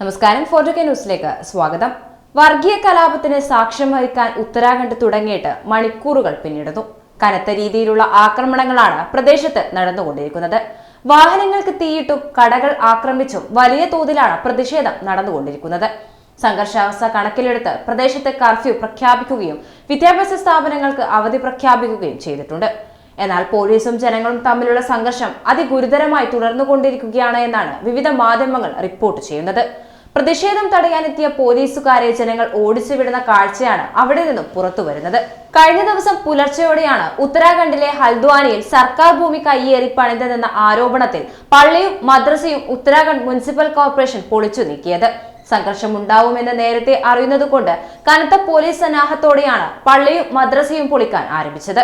നമസ്കാരം ഫോർട്ടുകെ ന്യൂസിലേക്ക് സ്വാഗതം. വർഗീയ കലാപത്തിന് സാക്ഷ്യം വഹിക്കാൻ ഉത്തരാഖണ്ഡ് തുടങ്ങിയിട്ട് മണിക്കൂറുകൾ പിന്നിടുന്നു. കനത്ത രീതിയിലുള്ള ആക്രമണങ്ങളാണ് പ്രദേശത്ത് നടന്നുകൊണ്ടിരിക്കുന്നത്. വാഹനങ്ങൾക്ക് തീയിട്ടും കടകൾ ആക്രമിച്ചും വലിയ തോതിലാണ് പ്രതിഷേധം നടന്നുകൊണ്ടിരിക്കുന്നത്. സംഘർഷാവസ്ഥ കണക്കിലെടുത്ത് പ്രദേശത്ത് കർഫ്യൂ പ്രഖ്യാപിക്കുകയും വിദ്യാഭ്യാസ സ്ഥാപനങ്ങൾക്ക് അവധി പ്രഖ്യാപിക്കുകയും ചെയ്തിട്ടുണ്ട്. എന്നാൽ പോലീസും ജനങ്ങളും തമ്മിലുള്ള സംഘർഷം അതിഗുരുതരമായി തുടർന്നുകൊണ്ടിരിക്കുകയാണ് എന്നാണ് വിവിധ മാധ്യമങ്ങൾ റിപ്പോർട്ട് ചെയ്യുന്നത്. പ്രതിഷേധം തടയാനെത്തിയ പോലീസുകാരെ ജനങ്ങൾ ഓടിച്ചുവിടുന്ന കാഴ്ചയാണ് അവിടെ നിന്നും പുറത്തു വരുന്നത്. കഴിഞ്ഞ ദിവസം പുലർച്ചെയോടെയാണ് ഉത്തരാഖണ്ഡിലെ ഹൽദ്വാനിയിൽ സർക്കാർ ഭൂമി കയ്യേറി പണിതെന്ന ആരോപണത്തിൽ പള്ളിയും മദ്രസയും ഉത്തരാഖണ്ഡ് മുനിസിപ്പൽ കോർപ്പറേഷൻ പൊളിച്ചു നീക്കിയത്. സംഘർഷമുണ്ടാവുമെന്ന് നേരത്തെ അറിയുന്നതുകൊണ്ട് കനത്ത പോലീസ് സന്നാഹത്തോടെയാണ് പള്ളിയും മദ്രസയും പൊളിക്കാൻ ആരംഭിച്ചത്.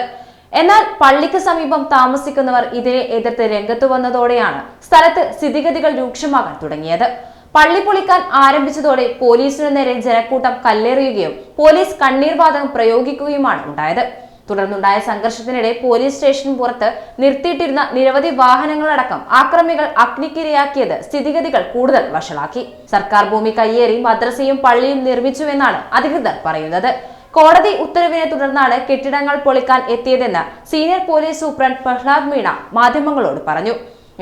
എന്നാൽ പള്ളിക്ക് സമീപം താമസിക്കുന്നവർ ഇതിനെ എതിർത്ത് രംഗത്തു വന്നതോടെയാണ് സ്ഥലത്ത് സ്ഥിതിഗതികൾ രൂക്ഷമാകാൻ തുടങ്ങിയത്. പള്ളി പൊളിക്കാൻ ആരംഭിച്ചതോടെ പോലീസിനു നേരെ ജനക്കൂട്ടം കല്ലേറിയുകയും പോലീസ് കണ്ണീർ വാതകം പ്രയോഗിക്കുകയുമാണ് ഉണ്ടായത്. തുടർന്നുണ്ടായ സംഘർഷത്തിനിടെ പോലീസ് സ്റ്റേഷൻ പുറത്ത് നിർത്തിയിട്ടിരുന്ന നിരവധി വാഹനങ്ങളടക്കം ആക്രമികൾ അഗ്നിക്കിരയാക്കിയത് സ്ഥിതിഗതികൾ കൂടുതൽ വഷളാക്കി. സർക്കാർ ഭൂമി കയ്യേറി മദ്രസയും പള്ളിയും നിർമ്മിച്ചുവെന്നാണ് അധികൃതർ പറയുന്നത്. കോടതി ഉത്തരവിനെ തുടർന്നാണ് കെട്ടിടങ്ങൾ പൊളിക്കാൻ എത്തിയതെന്ന് senior police superintendent Prahlad Meena മാധ്യമങ്ങളോട് പറഞ്ഞു.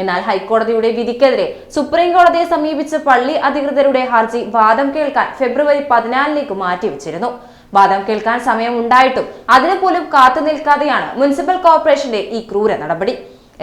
എന്നാൽ ഹൈക്കോടതിയുടെ വിധിക്കെതിരെ സുപ്രീം കോടതിയെ സമീപിച്ച പള്ളി അധികൃതരുടെ ഹർജി വാദം കേൾക്കാൻ ഫെബ്രുവരി പതിനാലിലേക്ക് മാറ്റിവെച്ചിരുന്നു. വാദം കേൾക്കാൻ സമയം ഉണ്ടായിട്ടും അതിനു പോലും കാത്തു നിൽക്കാതെയാണ് മുനിസിപ്പൽ കോർപ്പറേഷന്റെ ഈ ക്രൂര നടപടി.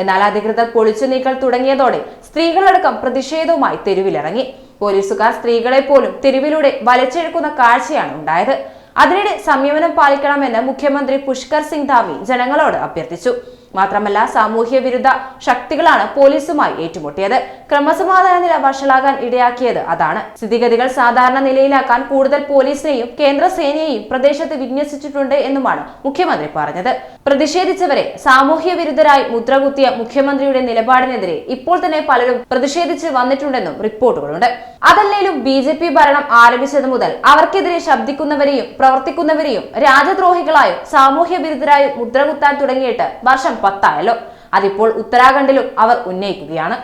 എന്നാൽ അധികൃതർ പൊളിച്ചു നീക്കൽ തുടങ്ങിയതോടെ സ്ത്രീകളടക്കം പ്രതിഷേധവുമായി തെരുവിലിറങ്ങി. പോലീസുകാർ സ്ത്രീകളെ പോലും തെരുവിലൂടെ വലിച്ചെടുക്കുന്ന കാഴ്ചയാണ് ഉണ്ടായത്. അതിനിടെ സംയമനം പാലിക്കണമെന്ന് മുഖ്യമന്ത്രി പുഷ്കർ സിംഗ് ധാമി ജനങ്ങളോട് അഭ്യർത്ഥിച്ചു. മാത്രമല്ല സാമൂഹ്യ വിരുദ്ധ ശക്തികളാണ് പോലീസുമായി ഏറ്റുമുട്ടിയത്. ക്രമസമാധാന നില വഷളാകാൻ ഇടയാക്കിയത് അതാണ്. സ്ഥിതിഗതികൾ സാധാരണ നിലയിലാക്കാൻ കൂടുതൽ പോലീസിനെയും കേന്ദ്ര സേനയെയും പ്രദേശത്ത് വിന്യസിച്ചിട്ടുണ്ട് എന്നുമാണ് മുഖ്യമന്ത്രി പറഞ്ഞത്. പ്രതിഷേധിച്ചവരെ സാമൂഹ്യ വിരുദ്ധരായി മുദ്രകുത്തിയ മുഖ്യമന്ത്രിയുടെ നിലപാടിനെതിരെ ഇപ്പോൾ തന്നെ പലരും പ്രതിഷേധിച്ച് വന്നിട്ടുണ്ടെന്നും റിപ്പോർട്ടുകളുണ്ട്. അതല്ലേലും ബി ജെ പി ഭരണം ആരംഭിച്ചത് മുതൽ അവർക്കെതിരെ ശബ്ദിക്കുന്നവരെയും പ്രവർത്തിക്കുന്നവരെയും രാജദ്രോഹികളായും സാമൂഹ്യ വിരുദ്ധരായും മുദ്രകുത്താൻ തുടങ്ങിയിട്ട് വർഷം പത്തായല്ലോ അതിപ്പോൾ ഉത്തരാഖണ്ഡിലും അവർ ഉന്നയിക്കുകയാണ്.